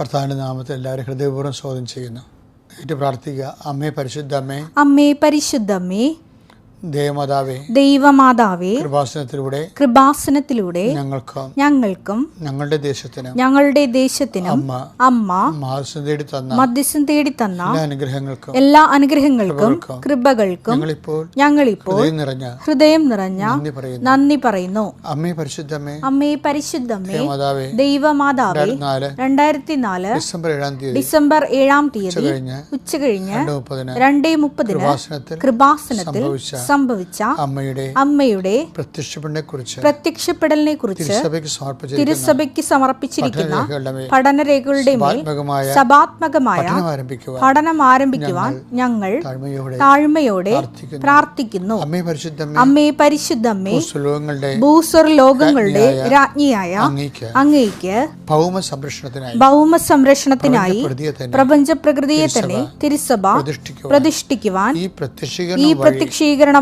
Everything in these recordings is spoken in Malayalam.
കർത്താവിന്റെ നാമത്തെ എല്ലാവരും ഹൃദയപൂർവം സ്വാഗതം ചെയ്യുന്നു. ഏറ്റു പ്രാർത്ഥിക്കുക അമ്മേ പരിശുദ്ധ അമ്മേ. അമ്മേ പരിശുദ്ധമ്മേ ദേവമാതാവേ ദൈവമാതാവേ കൃപാസനത്തിലൂടെ കൃപാസനത്തിലൂടെ ഞങ്ങൾക്കും ഞങ്ങൾക്കും ഞങ്ങളുടെ ദേശത്തിനും ഞങ്ങളുടെ ദേശത്തിനും അമ്മ അമ്മ മാസം തേടി തന്ന മധ്യസ്ഥം തേടി തന്ന അനുഗ്രഹങ്ങൾക്കും എല്ലാ അനുഗ്രഹങ്ങൾക്കും കൃപകൾക്കും ഞങ്ങളിപ്പോൾ ഞങ്ങളിപ്പോൾ നിറഞ്ഞ ഹൃദയം നിറഞ്ഞ നന്ദി പറയുന്നു. അമ്മേ പരിശുദ്ധ അമ്മേ പരിശുദ്ധമ്മേ ദേവമാതാവേ ദൈവമാതാവേ രണ്ടായിരത്തി നാല് ഡിസംബർ ഏഴാം തീയതി ഡിസംബർ ഏഴാം തീയതി ഉച്ച കഴിഞ്ഞ് രണ്ട് മുപ്പതിന് കൃപാസനത്തിൽ സംഭവിച്ച സംഭവിച്ച അമ്മയുടെ അമ്മയുടെ പ്രത്യക്ഷപ്പെടലിനെ കുറിച്ച് പ്രത്യക്ഷപ്പെടലിനെ കുറിച്ച് തിരുസഭയ്ക്ക് സമർപ്പിച്ചിരിക്കുന്ന പഠനരേഖകളുടെ മേൽ സഭാത്മകമായ പഠനം ആരംഭിക്കുവാൻ ഞങ്ങൾ താഴ്മയോടെ പ്രാർത്ഥിക്കുന്നു. അമ്മയെ അമ്മേ പരിശുദ്ധമ്മേ ഭൂസ്വർ ലോകങ്ങളുടെ രാജ്ഞിയായ അങ്ങേക്ക് ഭൗമ സംരക്ഷണത്തിനായി ഭൗമ സംരക്ഷണത്തിനായി പ്രപഞ്ച പ്രകൃതിയെ തന്നെ തിരുസഭ പ്രതിഷ്ഠിക്കുവാൻ ഈ പ്രത്യക്ഷീകരണം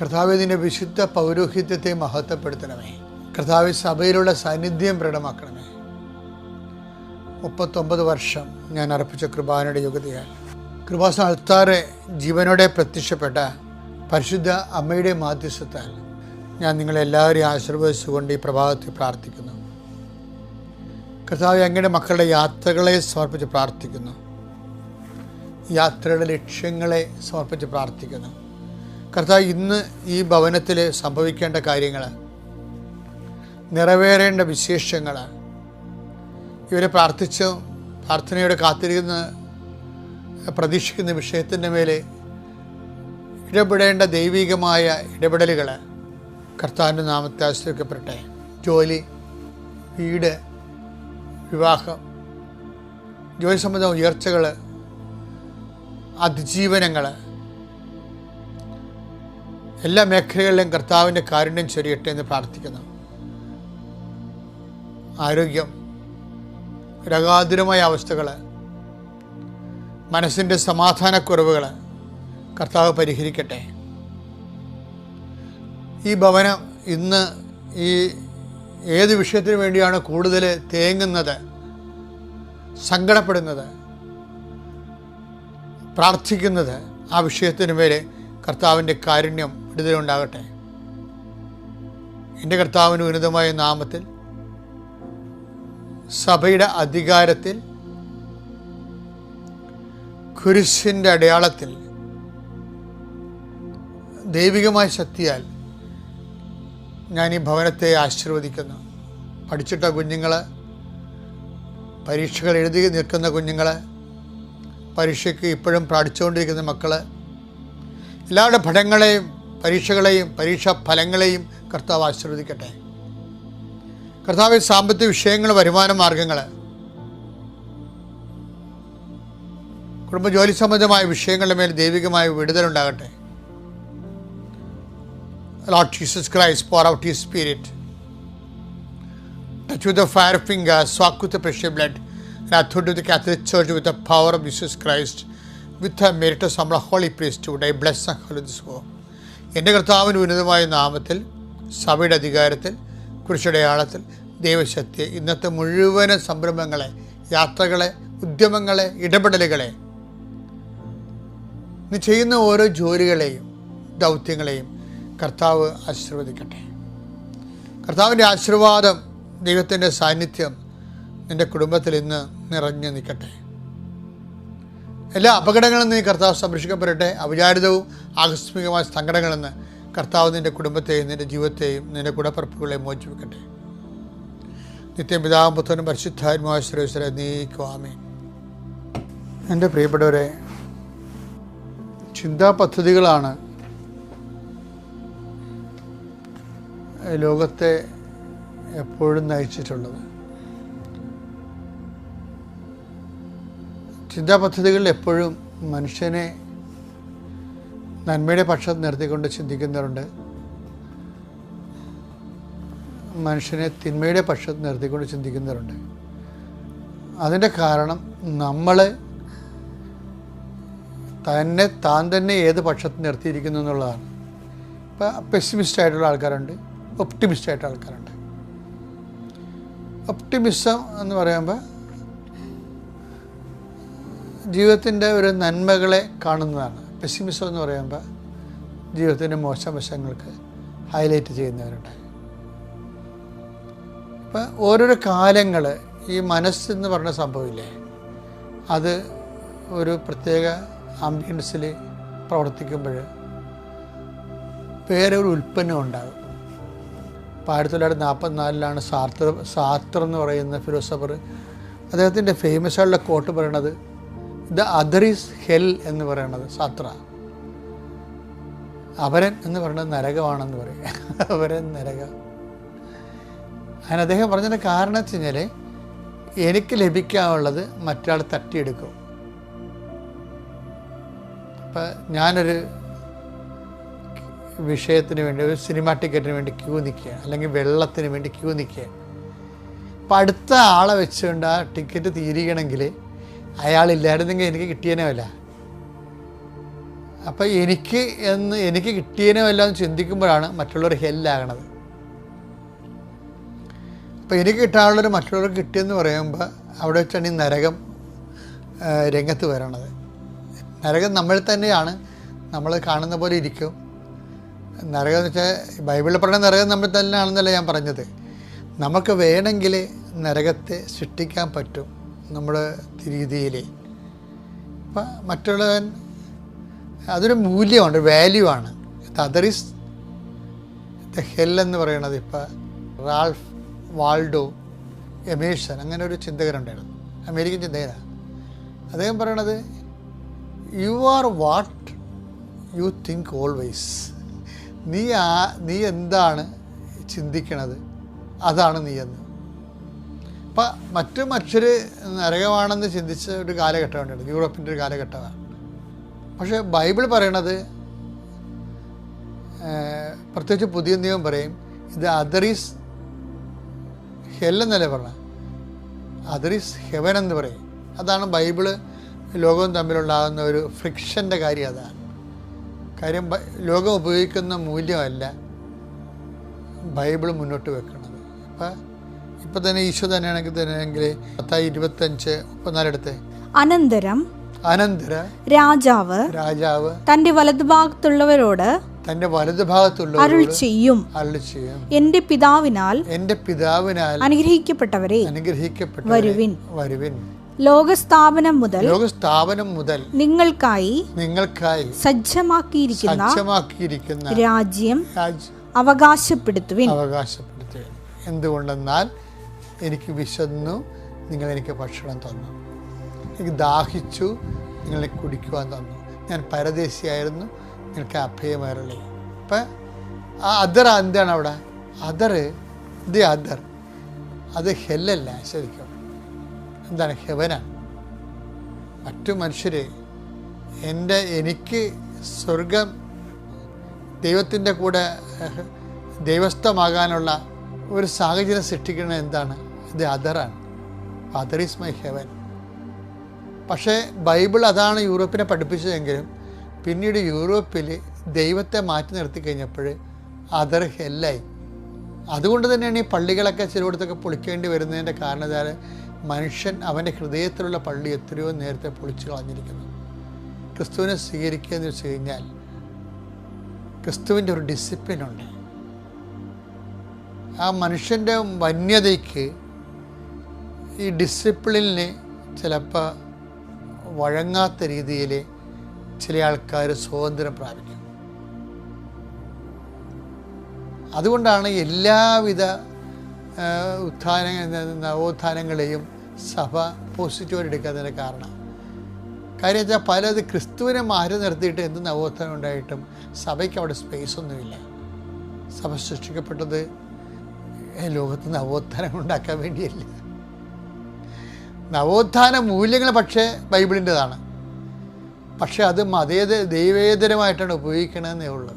കർത്താവിന്റെ വിശുദ്ധ പൗരോഹിത്യത്തെ മഹത്വപ്പെടുത്തണമേ. കർത്താവ് സഭയിലുള്ള സാന്നിധ്യം പ്രകടമാക്കണമേ മുപ്പത്തൊമ്പത് വർഷം ഞാൻ അർപ്പിച്ച കൃപാനയുടെ യോഗ്യതയാണ് കൃപാസ അൾത്താറെ ജീവനോടെ പ്രത്യക്ഷപ്പെട്ട പരിശുദ്ധ അമ്മയുടെ മാധ്യസ്ഥത്താൽ ഞാൻ നിങ്ങളെല്ലാവരെയും ആശീർവദിച്ചുകൊണ്ട് ഈ പ്രഭാതത്തിൽ പ്രാർത്ഥിക്കുന്നു. കർത്താവ് അങ്ങയുടെ മക്കളുടെ യാത്രകളെ സമർപ്പിച്ച് പ്രാർത്ഥിക്കുന്നു. യാത്രയുടെ ലക്ഷ്യങ്ങളെ സമർപ്പിച്ച് പ്രാർത്ഥിക്കുന്നു. കർത്താവ് ഇന്ന് ഈ ഭവനത്തിൽ സംഭവിക്കേണ്ട കാര്യങ്ങൾ നിറവേറേണ്ട വിശേഷങ്ങൾ ഇവരെ പ്രാർത്ഥിച്ച് പ്രാർത്ഥനയോടെ കാത്തിരിക്കുന്ന പ്രതീക്ഷിക്കുന്ന വിഷയത്തിന്റെ മേലെ ഇടപെടേണ്ട ദൈവികമായ ഇടപെടലുകൾ കർത്താവിന്റെ നാമത്തെ ആശ്രയിക്കപ്പെടട്ടെ. ജോലി വീട് വിവാഹം ജോലി സംബന്ധ ഉയർച്ചകൾ അതിജീവനങ്ങൾ എല്ലാ മേഖലകളിലും കർത്താവിന്റെ കാരുണ്യം ചൊരിയട്ടെ എന്ന് പ്രാർത്ഥിക്കുന്നു. ആരോഗ്യം രകാതുരമായ അവസ്ഥകൾ മനസ്സിന്റെ സമാധാനക്കുറവുകൾ കർത്താവ് പരിഹരിക്കട്ടെ. ഈ ഭവനം ഇന്ന് ഈ ഏത് വിഷയത്തിന് വേണ്ടിയാണ് കൂടുതൽ തേങ്ങുന്നത് സങ്കടപ്പെടുന്നത് പ്രാർത്ഥിക്കുന്നത് ആ വിഷയത്തിന് മേലെ കർത്താവിന്റെ കാരുണ്യം വിടുതലുണ്ടാകട്ടെ. എന്റെ കർത്താവിന് ഉന്നതമായ നാമത്തിൽ സഭയുടെ അധികാരത്തിൽ കുരിശിന്റെ അടയാളത്തിൽ ദൈവികമായ ശക്തിയാൽ ഞാൻ ഈ ഭവനത്തെ ആശീർവദിക്കുന്നു. പഠിച്ചിട്ട കുഞ്ഞുങ്ങൾ പരീക്ഷകൾ എഴുതി നിൽക്കുന്ന കുഞ്ഞുങ്ങൾ പരീക്ഷയ്ക്ക് ഇപ്പോഴും പ്രാടിച്ചുകൊണ്ടിരിക്കുന്ന മക്കൾ എല്ലാവരുടെ ഫലങ്ങളെയും പരീക്ഷകളെയും പരീക്ഷാ ഫലങ്ങളെയും കർത്താവ് ആശീർവദിക്കട്ടെ. കർത്താവ് സാമ്പത്തിക വിഷയങ്ങൾ വരുമാന മാർഗങ്ങൾ കുടുംബജോലി സംബന്ധമായ വിഷയങ്ങളുടെ മേൽ ദൈവികമായ വിടുതലുണ്ടാകട്ടെ Lord Jesus Christ pour out he spirit touch with the fire finger സ്വാക്കുത്ത് precious blood അത് with Catholic church with the power of Jesus Christ Jesus merits നമ്മൾ ഹോളി hallow this home. എന്റെ കർത്താവിന് ഉന്നതമായ നാമത്തിൽ സഭയുടെ അധികാരത്തിൽ കുരിശടയാളത്തിൽ ദൈവശക്തി ഇന്നത്തെ മുഴുവൻ സംരംഭങ്ങളെ യാത്രകളെ ഉദ്യമങ്ങളെ ഇടപെടലുകളെ നീ ചെയ്യുന്ന ഓരോ ജോലികളെയും ദൗത്യങ്ങളെയും കർത്താവ് ആശീർവദിക്കട്ടെ കർത്താവിന്റെ ആശീർവാദം ദൈവത്തിന്റെ സാന്നിധ്യം നിന്റെ കുടുംബത്തിൽ ഇന്ന് നിറഞ്ഞു നിൽക്കട്ടെ എല്ലാ അപകടങ്ങളിൽ നിന്ന് ഈ കർത്താവ് സംരക്ഷിക്കപ്പെടട്ടെ. അവിചാരിതവും ആകസ്മികമായ സങ്കടങ്ങളിൽ നിന്ന് കർത്താവ് നിന്റെ കുടുംബത്തെയും നിന്റെ ജീവിതത്തെയും നിന്റെ കുടപ്പറപ്പുകളെയും മോചിപ്പിക്കട്ടെ. നിത്യം പിതാവും പുത്രനും പരിശുദ്ധാത്മാവായ ശ്രേഷ്ഠരെ നീക്കുവാമേ എന്റെ പ്രിയപ്പെട്ടവരെ ചിന്താ പദ്ധതികളാണ് ലോകത്തെ എപ്പോഴും നയിച്ചിട്ടുള്ളത്. ചിന്താ പദ്ധതികളിൽ എപ്പോഴും മനുഷ്യനെ നന്മയുടെ പക്ഷത്ത് നിർത്തിക്കൊണ്ട് ചിന്തിക്കുന്നവരുണ്ട്. മനുഷ്യനെ തിന്മയുടെ പക്ഷത്ത് നിർത്തിക്കൊണ്ട് ചിന്തിക്കുന്നവരുണ്ട്. അതിന്റെ കാരണം നമ്മൾ തന്നെ താൻ തന്നെ ഏത് പക്ഷത്ത് നിർത്തിയിരിക്കുന്നു എന്നുള്ളതാണ്. ഇപ്പോൾ പെസിമിസ്റ്റ് ആയിട്ടുള്ള ആൾക്കാരുണ്ട് ഒപ്റ്റിമിസ്റ്റ് ആയിട്ടുള്ള ആൾക്കാരുണ്ട്. ഒപ്റ്റിമിസം എന്ന് പറയുമ്പോൾ ജീവിതത്തിന്റെ ഒരു നന്മകളെ കാണുന്നതാണ്. പെസിമിസം എന്ന് പറയുമ്പോൾ ജീവിതത്തിന്റെ മോശം വശങ്ങൾക്ക് ഹൈലൈറ്റ് ചെയ്യുന്നവരുണ്ട്. ഇപ്പം ഓരോരോ കാലങ്ങൾ ഈ മനസ്സെന്ന് പറഞ്ഞ സംഭവമില്ലേ? അത് ഒരു പ്രത്യേക ആംബിയൻസിൽ പ്രവർത്തിക്കുമ്പോൾ വേറെ ഒരു ഉൽപ്പന്നം ഉണ്ടാകും. ഇപ്പോൾ ആയിരത്തി തൊള്ളായിരത്തി നാൽപ്പത്തിനാലിലാണ് സാർത്ര സാർത്തർ എന്ന് പറയുന്ന ഫിലോസഫർ അദ്ദേഹത്തിന്റെ ഫേമസ് ആയിട്ടുള്ള കോട്ട് പറയണത് ദ അതർ ഈസ് ഹെൽ എന്ന് പറയണത് സാത്ര. അവരൻ എന്ന് പറയുന്നത് നരകമാണെന്ന് പറയും. അവരൻ നരകം. അങ്ങനെ അദ്ദേഹം പറഞ്ഞതിന്റെ കാരണം വെച്ച് കഴിഞ്ഞാൽ എനിക്ക് ലഭിക്കാനുള്ളത് മറ്റാൾ തട്ടിയെടുക്കും. ഇപ്പം ഞാനൊരു വിഷയത്തിന് വേണ്ടി ഒരു സിനിമ ടിക്കറ്റിന് വേണ്ടി ക്യൂ നിൽക്കുക അല്ലെങ്കിൽ വെള്ളത്തിന് വേണ്ടി ക്യൂ നിൽക്കുക അപ്പം അടുത്ത ആളെ വെച്ചുകൊണ്ട് ആ ടിക്കറ്റ് തീരുകയാണെങ്കിൽ അയാളില്ലായിരുന്നെങ്കിൽ എനിക്ക് കിട്ടിയനമല്ല അപ്പം എനിക്ക് എന്ന് എനിക്ക് കിട്ടിയനമല്ല എന്ന് ചിന്തിക്കുമ്പോഴാണ് മറ്റുള്ളവർ ഹെല്ലാകണത്. അപ്പം എനിക്ക് കിട്ടാനുള്ളൊരു മറ്റുള്ളവർക്ക് കിട്ടിയെന്ന് പറയുമ്പോൾ അവിടെ വെച്ചാണ് ഈ നരകം രംഗത്ത് വരണത്. നരകം നമ്മൾ തന്നെയാണ്. നമ്മൾ കാണുന്ന പോലെ ഇരിക്കും. നരകം എന്ന് വെച്ചാൽ ബൈബിളിൽ പറഞ്ഞ നരകം നമ്മൾ തന്നെയാണെന്നല്ല ഞാൻ പറഞ്ഞത്. നമുക്ക് വേണമെങ്കിൽ നരകത്തെ സൃഷ്ടിക്കാൻ പറ്റും. നമ്മുടെ രീതിയിൽ ഇപ്പം മറ്റുള്ളവൻ അതൊരു മൂല്യമാണ് വാല്യൂ ആണ് അതർ ഈസ് ദ ഹെൽ എന്ന് പറയുന്നത് ഇപ്പം റാൾഫ് വാൾഡോ എമേഷൻ അങ്ങനെ ഒരു ചിന്തകരുണ്ടായിരുന്നു. അമേരിക്കൻ ചിന്തകനാണ് അദ്ദേഹം പറയണത് you are what you think always നീ ആ നീ എന്താണ് ചിന്തിക്കണത്? അതാണ് നീ എന്ന്. അപ്പം മറ്റു മനുഷ്യർ നരകമാണെന്ന് ചിന്തിച്ച ഒരു കാലഘട്ടമാണ് യൂറോപ്പിന്റെ ഒരു കാലഘട്ടമാണ്. പക്ഷേ ബൈബിൾ പറയണത് പ്രത്യേകിച്ച് പുതിയ നിയമം പറയും ഇത് അതറീസ് ഹെൽ എന്നല്ലേ പറഞ്ഞത്? അതറീസ് ഹെവൻ എന്ന് പറയും. അതാണ് ബൈബിൾ ലോകവും തമ്മിലുണ്ടാകുന്ന ഒരു ഫ്രിക്ഷന്റെ കാര്യം അതാണ്. കാര്യം ലോകം ഉപയോഗിക്കുന്ന മൂല്യമല്ല ബൈബിൾ മുന്നോട്ട് വെക്കുന്നത് അപ്പം ഇപ്പം തന്നെ ഈശോ തന്നെയാണെങ്കിൽ തന്നെയാണെങ്കിൽ പത്തായി ഇരുപത്തഞ്ച് മുപ്പത്തിനാലെടുത്ത്. അനന്തരം അനന്തര രാജാവ് രാജാവ് തന്റെ വലതുഭാഗത്തുള്ളവരോട് തന്റെ വലതുഭാഗത്തുള്ള അരുൾ ചെയ്യും. അരുൾ ചെയ്യും. എന്റെ പിതാവിനാൽ എന്റെ പിതാവിനാൽ അനുഗ്രഹിക്കപ്പെട്ടവരെ അനുഗ്രഹിക്കപ്പെട്ട വരുവിൻ. വരുവിൻ. ലോകസ്ഥാപനം മുതൽ ലോകസ്ഥാപനം മുതൽ നിങ്ങൾക്കായി നിങ്ങൾക്കായി സജ്ജമാക്കിയിരിക്കുന്ന സജ്ജമാക്കിയിരിക്കുന്ന രാജ്യം അവകാശപ്പെടുത്തുവിൻ. അവകാശപ്പെടുത്തുവിൻ. എന്തുകൊണ്ടെന്നാൽ എനിക്ക് വിശന്നു നിങ്ങൾ എനിക്ക് ഭക്ഷണം തന്നു. എനിക്ക് ദാഹിച്ചു നിങ്ങളെ കുടിക്കുവാൻ തന്നു. ഞാൻ പരദേശിയായിരുന്നു നിങ്ങൾക്ക് അഭയമായിരുന്നു അപ്പം ആ അതർ എന്താണ് അവിടെ? Other the other. അത് ഹെല്ലല്ല ശരിക്കും. എന്താണ് ഹെവന? മറ്റു മനുഷ്യർ എന്റെ എനിക്ക് സ്വർഗം ദൈവത്തിന്റെ കൂടെ ദൈവസ്ഥമാകാനുള്ള ഒരു സാഹചര്യം സൃഷ്ടിക്കുന്നത് എന്താണ്? ഇത് അതറാണ്. അതർ ഈസ് മൈ ഹെവൻ പക്ഷേ ബൈബിൾ അതാണ് യൂറോപ്പിനെ പഠിപ്പിച്ചതെങ്കിലും പിന്നീട് യൂറോപ്പിൽ ദൈവത്തെ മാറ്റി നിർത്തി കഴിഞ്ഞപ്പോൾ അതർ ഹെല്ലായി അതുകൊണ്ട് തന്നെയാണ് ഈ പള്ളികളൊക്കെ ചിലയിടത്തൊക്കെ പൊളിക്കേണ്ടി വരുന്നതിന്റെ കാരണത്താൽ മനുഷ്യൻ അവന്റെ ഹൃദയത്തിലുള്ള പള്ളി എത്രയോ നേരത്തെ പൊളിച്ചു കളഞ്ഞിരിക്കുന്നു. ക്രിസ്തുവിനെ സ്വീകരിക്കുക എന്ന് വെച്ച് കഴിഞ്ഞാൽ ക്രിസ്തുവിന്റെ ഒരു ഡിസിപ്ലിൻ ഉണ്ട്. ആ മനുഷ്യന്റെ വന്യതയ്ക്ക് ഈ ഡിസിപ്ലിനെ ചിലപ്പോൾ വഴങ്ങാത്ത രീതിയിൽ ചില ആൾക്കാർ സ്വാതന്ത്ര്യം പ്രാപിക്കും. അതുകൊണ്ടാണ് എല്ലാവിധ ഉത്ഥാന നവോത്ഥാനങ്ങളെയും സഭ പോസിറ്റീവായിട്ട് എടുക്കാത്തതിന്റെ കാരണം. കാര്യം വെച്ചാൽ പലത് ക്രിസ്തുവിനെ മാറി നിർത്തിയിട്ട് എന്ത് നവോത്ഥാനം ഉണ്ടായിട്ടും സഭയ്ക്ക് അവിടെ സ്പേസ് ഒന്നുമില്ല. സഭ സൃഷ്ടിക്കപ്പെട്ടത് ലോകത്ത് നവോത്ഥാനം ഉണ്ടാക്കാൻ വേണ്ടിയല്ല. നവോത്ഥാന മൂല്യങ്ങൾ പക്ഷേ ബൈബിളിന്റെതാണ്. പക്ഷേ അത് മതേത ദൈവേതരമായിട്ടാണ് ഉപയോഗിക്കണമെന്നേ ഉള്ളൂ.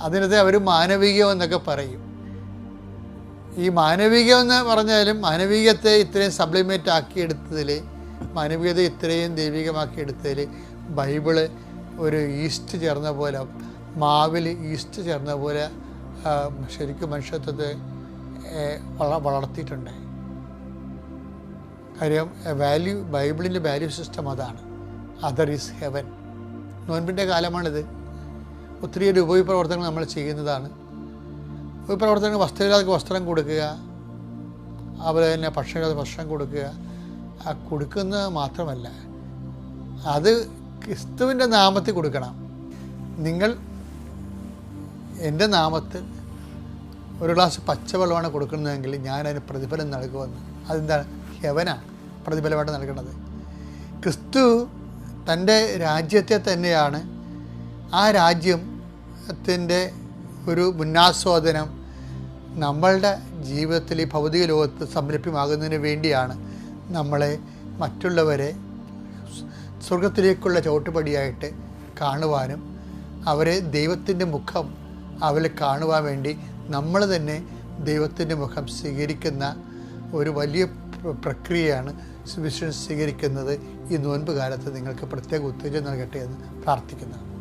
അതിനകത്ത് അവർ മാനവികം എന്നൊക്കെ പറയും. ഈ മാനവികം എന്ന് പറഞ്ഞാലും മാനവികത്തെ ഇത്രയും സപ്ലിമേറ്റ് ആക്കിയെടുത്തതിൽ മാനവികത ഇത്രയും ദൈവികമാക്കി എടുത്തതിൽ ബൈബിൾ ഒരു ഈസ്റ്റ് ചേർന്ന പോലെ മാവിൽ ഈസ്റ്റ് ചേർന്ന പോലെ ശരിക്കും മനുഷ്യത്വത്തെ ഏ, വള- വളർത്തിയിട്ടുണ്ട്. കാര്യം വാല്യൂ ബൈബിളിന്റെ വാല്യൂ സിസ്റ്റം അതാണ്. അതർ ഈസ് ഹെവൻ നോൻപിന്റെ കാലമാണിത്. ഒത്തിരിയേറെ ഉപയോഗപ്രവർത്തനങ്ങൾ നമ്മൾ ചെയ്യുന്നതാണ്. ഉപയോഗപ്രവർത്തനങ്ങൾ വസ്ത്രമില്ലാതെ വസ്ത്രം കൊടുക്കുക അതുപോലെ തന്നെ ഭക്ഷണമില്ലാതെ ഭക്ഷണം കൊടുക്കുക ആ കൊടുക്കുന്നത് മാത്രമല്ല അത് ക്രിസ്തുവിന്റെ നാമത്തിൽ കൊടുക്കണം. നിങ്ങൾ എന്റെ നാമത്തിൽ ഒരു ഗ്ലാസ് പച്ചവെള്ളമാണ് കൊടുക്കുന്നതെങ്കിൽ ഞാനതിന് പ്രതിഫലം നൽകുമെന്ന്. അതെന്താണ്? ഹെവനാണ് പ്രതിഫലമായിട്ട് നൽകുന്നത്. ക്രിസ്തു തന്റെ രാജ്യത്തെ തന്നെയാണ് ആ രാജ്യത്തിന്റെ ഒരു മുന്നാസ്വാദനം നമ്മളുടെ ജീവിതത്തിൽ ഈ ഭൗതിക ലോകത്ത് സംരഭ്യമാകുന്നതിന് വേണ്ടിയാണ് നമ്മളെ മറ്റുള്ളവരെ സ്വർഗത്തിലേക്കുള്ള ചവിട്ടുപടിയായിട്ട് കാണുവാനും അവരെ ദൈവത്തിന്റെ മുഖം അവരെ കാണുവാൻ വേണ്ടി നമ്മൾ തന്നെ ദൈവത്തിന്റെ മുഖം സ്വീകരിക്കുന്ന ഒരു വലിയ പ്രക്രിയയാണ് സുവിശേഷം സ്വീകരിക്കുന്നത് ഈ നോൻപ് കാലത്ത് നിങ്ങൾക്ക് പ്രത്യേക ഉത്തേജനം നൽകട്ടെ എന്ന് പ്രാർത്ഥിക്കുന്നു.